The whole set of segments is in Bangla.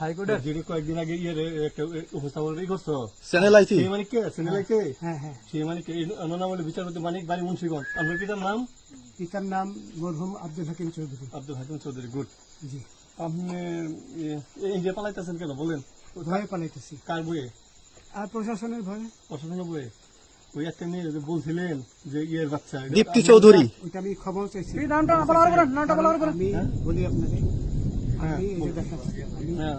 হাইকোর্টের কয়েকদিন আগে ইয়ে একটা উপস্থাপন করছ। চ্যানেল আইছি সেই হ্যাঁ হ্যাঁ। সেই মানিক কে? এই ওনার নাম হলো বিচারপতি মানিক বাড়ি মুন্সিগঞ্জ। আপনার পিতার নাম? পিতার নাম মরহুম আব্দুল হাকিম চৌধুরী। আব্দুল হাকিম চৌধুরী গুড। জি। আপনি ইন্ডিয়া পালাইতেছেন কেন বলেন? ভয়ে পালাইতেছি। কার বইয়ে আর প্রশাসনের ভয়ে। প্রশাসনের বইয়ে ওই একটা মেয়ে বলছিলেন যে ইয়ের বাচ্চা দীপ্তি চৌধুরী। ওইটা আমি খবর চাইছি। নামটা বলার পরে নামটা বলার পরে আমি বলি আপনাকে আমি এই যে দেখাচ্ছি হ্যাঁ।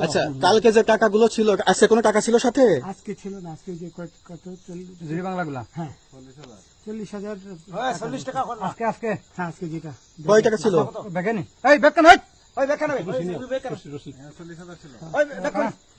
আচ্ছা কালকে যে টাকাগুলো ছিল আজকে কোনো টাকা ছিল সাথে? আজকে ছিল না আজকে যে কত- কত চল্লিশ বাংলাগুলা হ্যাঁ। চল্লিশ হাজার। চল্লিশ টাকা আজকে আজকে। হ্যাঁ আজকে যেটা। কয় টাকা ছিল? বেকেনি এই বেকেন হই ওই বেকেন রশিদ, রশিদ। ওই বেকেন এই বেকেন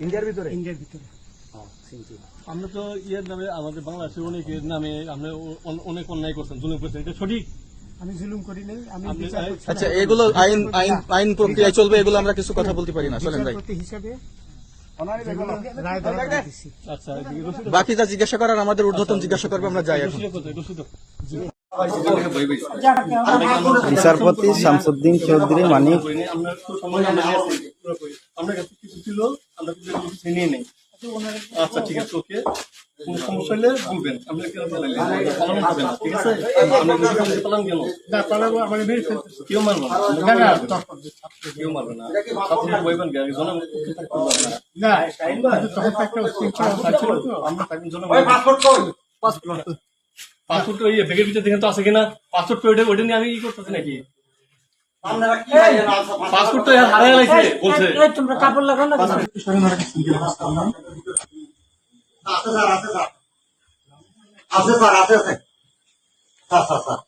ইন্ডিয়ার ভিতরে? ইন্ডিয়ার ভিতরে। আমরা তো ইয়ের নামে আমাদের বাংলাদেশের অনেকের নামে আমরা অনেক অন্যায় করছেন জুলুম করছেন এটা সঠিক? আমি জুলুম করি নাই আমি আচ্ছা এগুলো আইন আইন আইন প্রক্রিয়ায় চলবে এগুলো আমরা কিছু কথা বলতে পারি না চলেন ভাই। হিসাবে আচ্ছা এদিকে রশিদ বাকি যা জিজ্ঞাসা করার আমাদের ঊর্ধ্বতন জিজ্ঞাসা করবে আমরা যাই এখন। বিচারপতি শামসুদ্দিন চৌধুরী মানিক। আমরা কিছু ছিল। আমরা কিন্তু এগুলো নেই। আচ্ছা ঠিক আছে ওকে। কোনো সমস্যা হলে বলবেন। আমরা কেন পালাইলে হবে না ঠিক আছে? আমরা যদি পালান কেন? না পালাবো আমার মেরে ফেলতেছে। কেউ মারবে না। না না কেউ মারবে না। ছাত্ররা বইবেন কে? আগে জনগণ পক্ষে থাকতে হবে আপনারা। না তখন তো একটা উচ্ছৃঙ্খলা ছিল তো, আমরা জনগণ পাসপোর্ট তো ইয়ে ব্যাগের ভিতরে দেখেন তো আছে কিনা? পাসপোর্ট তো ওইটা ওইটা নিয়ে আমি ই করতেছি নাকি? পাসপোর্ট তো হারাই লাগছে বলছে। তোমরা কাপড় লাগাও না আছে স্যার আছে স্যার। আছে স্যার আছে স্যার স্যার স্যার।